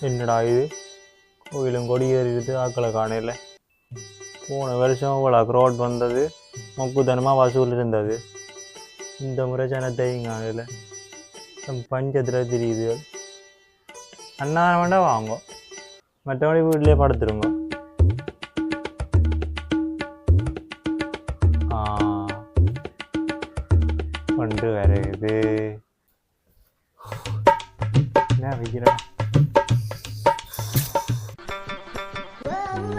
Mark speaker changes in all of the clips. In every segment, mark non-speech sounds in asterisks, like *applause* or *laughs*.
Speaker 1: என்னடா இது? கோயிலும் கொடி ஏறிடுது ஆக்களை காணையில் போன வருஷம் இவ்வளோ ரோட் வந்தது மொக்குத்தனமாக வசூல் இருந்தது. இந்த முறை ஜனத்தையும் காணையில் பஞ்சத்தில் தெரியுது. அண்ணா வேண்டாம் வாங்க. மற்றபடி வீட்டிலே படுத்துருங்க. கொண்டு வருது என்ன வைக்கிறேன்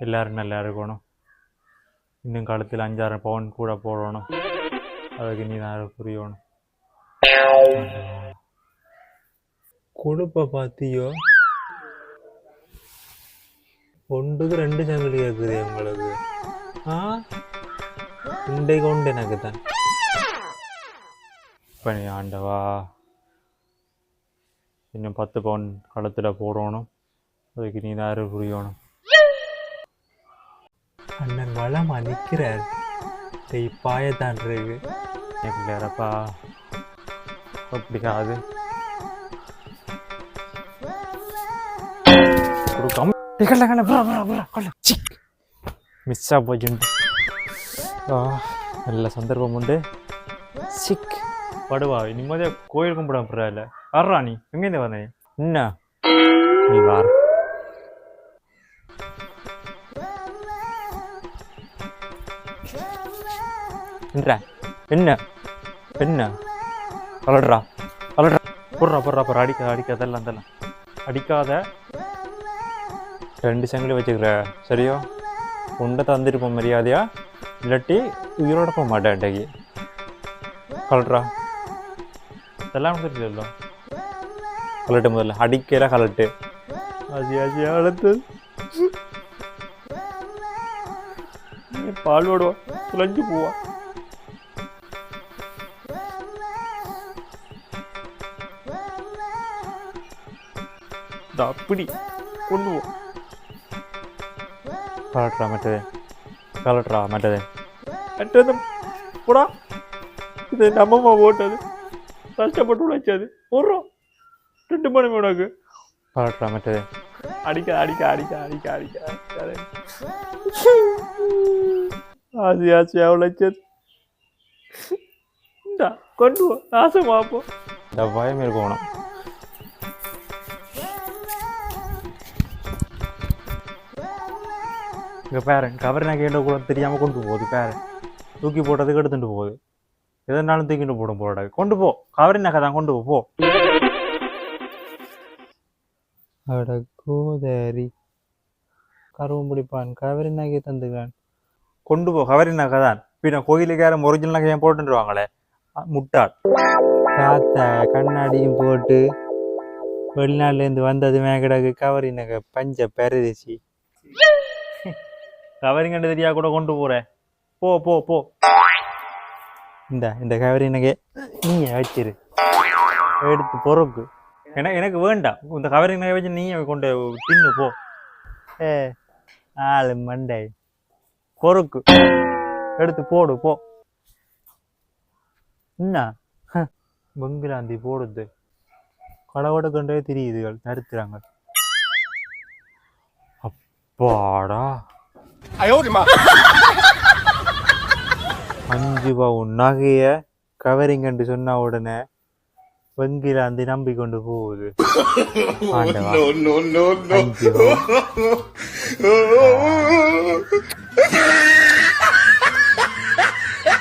Speaker 1: எல்லாரும் நல்லா இருக்கணும். இன்னும் காலத்தில் அஞ்சாறு பவுன் கூட போடணும். அதுக்கு நீ தான் புரியணும். கொழுப்பை பார்த்தியோ? ஒன்றுக்கு ரெண்டு சங்கிலி இருக்குது உங்களுக்கு ஆ? இன்றைக்கு உண்டு எனக்கு தான். பணி ஆண்டவா இன்னும் பத்து பவுன் களத்தில் போடணும். அதுக்கு நீ தான் புரியணும். அண்ணன் வளமா நிற்கிறார் டேய் பாயத்தான் இருக்கு. எப்படியாரப்பா அப்படிக்காது. கொடுக்காம கல்ல கல்ல சிக் மிஸ்ஸாக நல்ல சந்தர்ப்பம் உண்டு. சிக் படுவா நிம்மதியாக கோயில் கும்பிட போகிறா இல்லை வர்றா நீ. எங்கேருந்து வந்த என்ன? நீ வார என்ன என்ன என்ன கலடுறா கலடுறா போடுறா போடுறா போடுறா. அடிக்காத அடிக்காத எல்லாம் அதெல்லாம். அடிக்காத. ரெண்டு சங்கிலி வச்சுக்கிற. சரியோ? உண்டை தந்துருப்போம் மரியாதையா? இல்லாட்டி உயிரோட போக மாட்டேன் அன்றைக்கு கலட்டுறா இதெல்லாம் தெரியுதுல்ல கலட்டு முதல்ல. அடிக்கிற கலட்டு. ஆசி ஆசியா கலத்து பால் ஓடுவா துளைஞ்சு போவான் இந்த அப்படி கொள்ளுவோம் கலட்ரா மற்றது கலட்டுறா மற்றது மற்றது போடா. இது நம்மம்மா ஓட்டது கஷ்டப்பட்டு உழைச்சது. போடுறோம். ரெண்டு மணி உனக்கு. பழட்டா மற்றது அடிக்க அடிக்க அடிக்க அடிக்க அடிக்க ஆசி ஆசி உழைச்சது. கொண்டு பார்ப்போம் இந்த பயம் இருக்கணும். இங்கே பேரன் கவர் கேட்ட கூட தெரியாமல் கொண்டு போகுது பேரன் தூக்கி போட்டதுக்கு எடுத்துட்டு போகுது எதனாலும் தூக்கிட்டு போடும் போட. கொண்டு போ கவரி நகை தான் கொண்டு போ அட கோதாரி. கருவம் பிடிப்பான் கவரி நகை தந்துக்கான் கொண்டு போ கவரி நகை தான். பின்ன கோயிலுக்கார ஒரிஜினல் நகையை போட்டுருவாங்களே முட்டாள். காத்த கண்ணாடியும் போட்டு வெளிநாட்டுலேருந்து வந்தது மேகடகு கவரி நகை பஞ்ச பெரதிசி. கவரிங் கண்டு தெரியா கூட கொண்டு போற. போ போ போ. இந்த இந்த கவரி எனக்கு நீ வச்சிரு எடுத்து பொறுக்கு. எனக்கு எனக்கு வேண்டாம் இந்த கவரிங் நகை வச்சு நீங்க கொண்டு தின்னு போ. ஏ ஆளு மண்டை. பொறுக்கு. எடுத்து போடு போ. என்ன பங்கிலாந்தி போடுது. கடவுட கொண்டே தெரியுதுகள் தருத்துறாங்க அப்பாடா.
Speaker 2: அயோடிமா.
Speaker 1: அஞ்சு பவுன் நகையை கவரிங் என்று சொன்ன உடனே வங்கியில அந்த நம்பி கொண்டு போகுது. ஆண்டவா. *laughs*